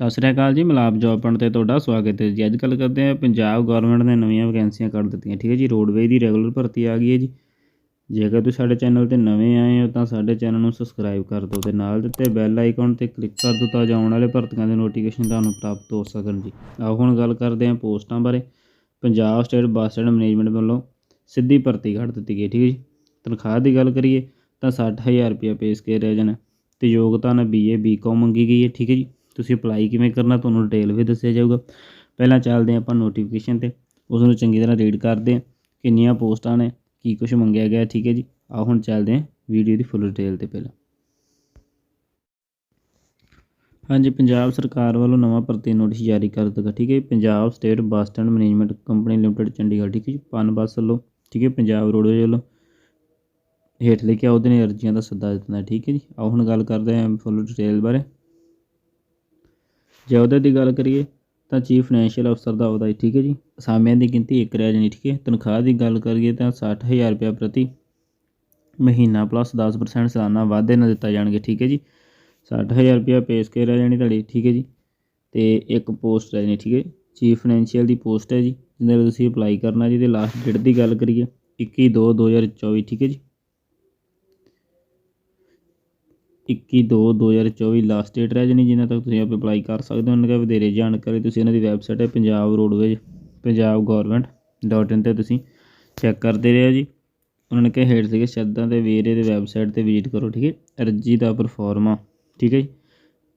ਸਤਿ ਸ੍ਰੀ ਅਕਾਲ ਜੀ, ਮਲਾਪ ਜੋਬ ਪੰਡ ਤੇ ਤੁਹਾਡਾ ਸਵਾਗਤ ਹੈ ਜੀ। ਅੱਜ ਕੱਲ੍ਹ ਕਰਦੇ ਹਾਂ, ਪੰਜਾਬ ਗਵਰਨਮੈਂਟ ਨੇ ਨਵੀਆਂ ਵੈਕੈਂਸੀਆਂ ਕੱਢ ਦਿੱਤੀਆਂ, ਠੀਕ ਹੈ ਜੀ। ਰੋਡਵੇਜ਼ ਦੀ ਰੈਗੂਲਰ ਭਰਤੀ ਆ ਗਈ ਹੈ ਜੀ। ਜੇਕਰ ਤੁਸੀਂ ਸਾਡੇ ਚੈਨਲ ਤੇ ਨਵੇਂ ਆਏ ਹੋ, ਤਾਂ ਸਾਡੇ ਚੈਨਲ ਨੂੰ ਸਬਸਕ੍ਰਾਈਬ ਕਰ ਦਿਓ ਤੇ ਨਾਲ ਦਿੱਤੇ ਬੈਲ ਆਈਕਨ ਤੇ ਕਲਿੱਕ ਕਰ ਦਿਓ ਤਾਂ ਜੋ ਆਉਣ ਵਾਲੇ ਭਰਤੀਆਂ ਦੇ ਨੋਟੀਫਿਕੇਸ਼ਨ ਤੁਹਾਨੂੰ ਪ੍ਰਾਪਤ ਹੋ ਸਕਣ ਜੀ। ਆਓ ਹੁਣ ਗੱਲ ਕਰਦੇ ਹਾਂ ਪੋਸਟਾਂ ਬਾਰੇ। Punjab state bus stand management ਵੱਲੋਂ ਸਿੱਧੀ ਭਰਤੀ ਕੱਢ ਦਿੱਤੀ ਗਈ, ਠੀਕ ਹੈ ਜੀ। ਤਨਖਾਹ ਦੀ ਗੱਲ ਕਰੀਏ, ਤਾਂ 60000 ਰੁਪਏ ਪੇ ਸਕੇਲ ਰਹਿ ਜਾਣਾ ਤੇ ਯੋਗਤਾ ਨਾਲ ਬੀਏ ਬੀਕਾਮ ਮੰਗੀ ਗਈ ਹੈ, ਠੀਕ ਹੈ ਜੀ। ਤੁਸੀਂ ਅਪਲਾਈ ਕਿਵੇਂ ਕਰਨਾ ਤੁਹਾਨੂੰ ਡਿਟੇਲ ਵੀ ਦੱਸਿਆ ਜਾਊਗਾ। ਪਹਿਲਾਂ ਚੱਲਦੇ ਹਾਂ ਆਪਾਂ ਨੋਟੀਫਿਕੇਸ਼ਨ ਤੇ। ਉਸ ਨੂੰ ਚੰਗੀ ਤਰ੍ਹਾਂ ਰੀਡ ਕਰਦੇ ਹਾਂ, ਕਿੰਨੀਆਂ ਪੋਸਟਾਂ ਨੇ, ਕੀ ਕੁਝ ਮੰਗਿਆ ਗਿਆ, ਠੀਕ ਹੈ ਜੀ। ਆਓ ਹੁਣ ਚੱਲਦੇ ਹਾਂ ਵੀਡੀਓ ਦੀ ਫੁੱਲ ਡਿਟੇਲ ਤੇ ਪਹਿਲਾਂ। ਹਾਂਜੀ, ਪੰਜਾਬ ਸਰਕਾਰ ਵੱਲੋਂ ਨਵਾਂ ਭਰਤੀ ਨੋਟਿਸ ਜਾਰੀ ਕਰ ਦਿੱਤਾ ਠੀਕ ਹੈ ਜੀ। Punjab state bus stand management company limited Chandigarh, ਠੀਕ ਹੈ ਜੀ। ਪਨ ਬੱਸ ਵੱਲੋਂ, ਠੀਕ ਹੈ, ਪੰਜਾਬ ਰੋਡਵੇਜ਼ ਵੱਲੋਂ ਹੇਠ ਲਿਖਿਆ, ਉਹਦੇ ਨੇ ਅਰਜ਼ੀਆਂ ਦਾ ਸੱਦਾ ਦਿੱਤਾ, ਠੀਕ ਹੈ ਜੀ। ਆਓ ਹੁਣ ਗੱਲ ਕਰਦੇ ਹਾਂ ਫੁੱਲ ਡਿਟੇਲ ਬਾਰੇ। ਜੇ ਅਹੁਦੇ ਦੀ ਗੱਲ ਕਰੀਏ ਤਾਂ ਚੀਫ ਫਾਈਨੈਂਸ਼ੀਅਲ ਅਫਸਰ ਦਾ ਅਹੁਦਾ ਹੈ ਠੀਕ ਹੈ ਜੀ। ਅਸਾਮੀਆਂ ਦੀ ਗਿਣਤੀ ਇੱਕ ਰਹਿ ਜਾਣੀ, ਠੀਕ ਹੈ। ਤਨਖਾਹ ਦੀ ਗੱਲ ਕਰੀਏ ਤਾਂ 60000 ਰੁਪਏ ਪ੍ਰਤੀ ਮਹੀਨਾ ਪਲੱਸ 10% ਸਾਲਾਨਾ ਵਾਧੇ ਨਾਲ ਦਿੱਤਾ ਜਾਣਗੇ, ਠੀਕ ਹੈ ਜੀ। 60000 ਰੁਪਏ ਪੇਸ਼ ਕੇ ਰਹਿ ਜਾਣੀ ਤੁਹਾਡੀ, ਠੀਕ ਹੈ ਜੀ। ਤੇ ਇੱਕ ਪੋਸਟ ਰਹਿ ਜਾਣੀ, ਠੀਕ ਹੈ। ਚੀਫ ਫਾਈਨੈਂਸ਼ੀਅਲ ਦੀ ਪੋਸਟ ਹੈ ਜੀ, ਜਿਹਦੇ ਲਈ ਤੁਸੀਂ ਅਪਲਾਈ ਕਰਨਾ ਜੀ। ਤੇ ਲਾਸਟ ਡੇਟ ਦੀ ਗੱਲ ਕਰੀਏ 21 2 2024 ਠੀਕ ਹੈ ਜੀ। 21 2 2024 ਲਾਸਟ ਡੇਟ ਰਹਿ ਜਾਣੀ, ਜਿੰਨਾ ਤੱਕ ਤੁਸੀਂ ਆਪ ਅਪਲਾਈ ਕਰ ਸਕਦੇ ਹੋ। ਉਹਨਾਂ ਦਾ ਵਧੇਰੇ ਜਾਣਕਾਰੀ ਤੁਸੀਂ ਇਹਨਾਂ ਦੀ ਵੈਬਸਾਈਟ ਹੈ Punjab roadways Punjab government dot in ਤੇ ਤੁਸੀਂ ਚੈੱਕ ਕਰਦੇ ਰਹੋ ਜੀ। ਉਹਨਾਂ ਨੇ ਕਿਹਾ ਹੇਠ ਸੀਗੇ ਸ਼ਬਦਾਂ ਦੇ ਵੇਰੇ ਦੇ ਵੈਬਸਾਈਟ ਤੇ ਵਿਜ਼ਿਟ ਕਰੋ, ਠੀਕ ਹੈ? ਅਰਜੀ ਦਾ ਪਰਫਾਰਮਾ ਠੀਕ ਹੈ ਜੀ?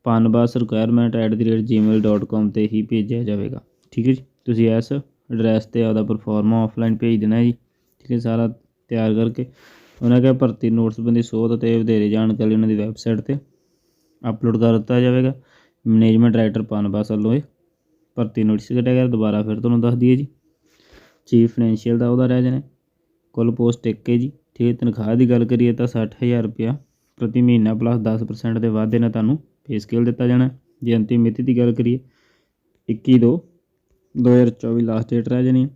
ਪਨਬਸ ਰਿਕੁਆਇਰਮੈਂਟ @gmail.com ਤੇ ਹੀ ਭੇਜਿਆ ਜਾਵੇਗਾ, ਠੀਕ ਹੈ ਜੀ? ਤੁਸੀਂ ਇਸ ਐਡਰੈਸ ਤੇ ਆਪਦਾ ਪਰਫਾਰਮਾ ਆਫਲਾਈਨ ਭੇਜ ਦੇਣਾ ਜੀ, ਠੀਕ ਹੈ? ਸਾਰਾ ਤਿਆਰ ਕਰਕੇ ਉਹਨਾਂ ਕਿਹਾ ਭਰਤੀ ਨੋਟ ਸੰਬੰਧੀ ਸੋਧ ਅਤੇ ਵਧੇਰੇ ਜਾਣਕਾਰੀ ਉਹਨਾਂ ਦੀ ਵੈਬਸਾਈਟ ਤੇ ਅਪਲੋਡ ਕਰ ਦਿੱਤਾ ਜਾਵੇਗਾ। ਮੈਨੇਜਮੈਂਟ ਡਾਇਰੈਕਟਰ ਪਨਬਸ ਵੱਲੋਂ ਇਹ ਭਰਤੀ ਨੋਟਿਸ ਕੱਢਿਆ ਗਿਆ, ਦੁਬਾਰਾ ਫਿਰ ਤੁਹਾਨੂੰ ਦੱਸ ਦਈਏ ਜੀ। ਚੀਫ ਫਾਈਨੈਂਸ਼ੀਅਲ ਦਾ ਉਹਦਾ ਰਹਿ ਜਾਣਾ। ਕੁੱਲ ਪੋਸਟ ਇੱਕ ਹੈ ਜੀ। ਠੀਕ ਹੈ, ਤਨਖਾਹ ਦੀ ਗੱਲ ਕਰੀਏ ਤਾਂ 60000 ਰੁਪਇਆ ਪ੍ਰਤੀ ਮਹੀਨਾ ਪਲੱਸ 10% ਦੇ ਵਾਧੇ ਨਾਲ ਤੁਹਾਨੂੰ ਪੇ ਸਕੇਲ ਦਿੱਤਾ ਜਾਣਾ। ਜੇ ਅੰਤਿਮ ਮਿਤੀ ਦੀ ਗੱਲ ਕਰੀਏ 21 ਦੋ 2024 ਲਾਸਟ ਡੇਟ ਰਹਿ ਜਾਣੀ ਹੈ।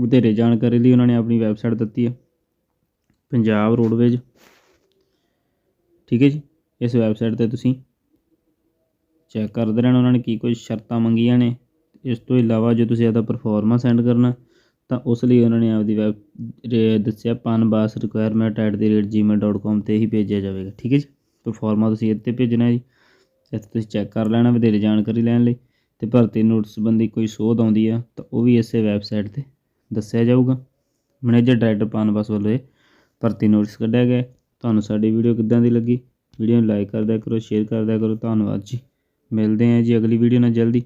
ਵਧੇਰੇ ਜਾਣਕਾਰੀ ਲਈ ਉਹਨਾਂ ਨੇ ਆਪਣੀ ਵੈਬਸਾਈਟ ਦਿੱਤੀ ਹੈ। ਪੰਜਾਬ ਰੋਡਵੇਜ਼। ਠੀਕ ਹੈ ਜੀ, ਇਸ ਵੈਬਸਾਈਟ ਤੇ ਤੁਸੀਂ ਚੈੱਕ ਕਰਦੇ ਰਹਿਣਾ ਉਹਨਾਂ ਨੇ ਕੀ ਕੋਈ ਸ਼ਰਤਾਂ ਮੰਗੀਆਂ ਨੇ। ਇਸ ਤੋਂ ਇਲਾਵਾ ਜੇ ਤੁਸੀਂ ਆਪਦਾ ਪਰਫਾਰਮਾ ਸੈਂਡ ਕਰਨਾ, ਤਾਂ ਉਸ ਲਈ ਉਹਨਾਂ ਨੇ ਆਪਦੀ ਵੈਬ ਰੇ- ਦੱਸਿਆ ਪਨਬਾਸ ਰਿਕੁਆਇਰਮੈਂਟ @gmail.com ਤੇ ਹੀ ਭੇਜਿਆ ਜਾਵੇਗਾ। ਠੀਕ ਹੈ ਜੀ ਪਰਫਾਰਮਾ ਤੁਸੀਂ ਇੱਥੇ ਭੇਜਣਾ ਹੈ ਜੀ। ਇੱਥੇ ਤੁਸੀਂ ਚੈੱਕ ਕਰ ਲੈਣਾ, ਵਧੇਰੇ ਜਾਣਕਾਰੀ ਲੈਣ ਲਈ। ਤੇ ਭਰਤੀ ਨੋਟਿਸ ਸੰਬੰਧੀ ਕੋਈ ਸੋਧ ਆਉਂਦੀ ਆ, ਤਾਂ ਉਹ ਵੀ ਇਸੇ ਵੈਬਸਾਈਟ ਤੇ ਦੱਸਿਆ ਜਾਊਗਾ। ਮੈਨੇਜਰ ਡਾਇਰੈਕਟਰ ਪਨਬਸ ਵੱਲੋਂ ਇਹ ਭਰਤੀ ਨੋਟਿਸ ਕੱਢਿਆ ਗਿਆ ਤੁਹਾਨੂੰ ਸਾਡੀ ਵੀਡੀਓ ਕਿੱਦਾਂ ਦੀ ਲੱਗੀ? ਵੀਡੀਓ ਨੂੰ ਲਾਈਕ ਕਰਦਿਆ ਕਰੋ ਸ਼ੇਅਰ ਕਰਦਿਆ ਕਰੋ। ਧੰਨਵਾਦ ਜੀ। ਮਿਲਦੇ ਹਾਂ ਜੀ ਅਗਲੀ ਵੀਡੀਓ ਨਾਲ ਜਲਦੀ।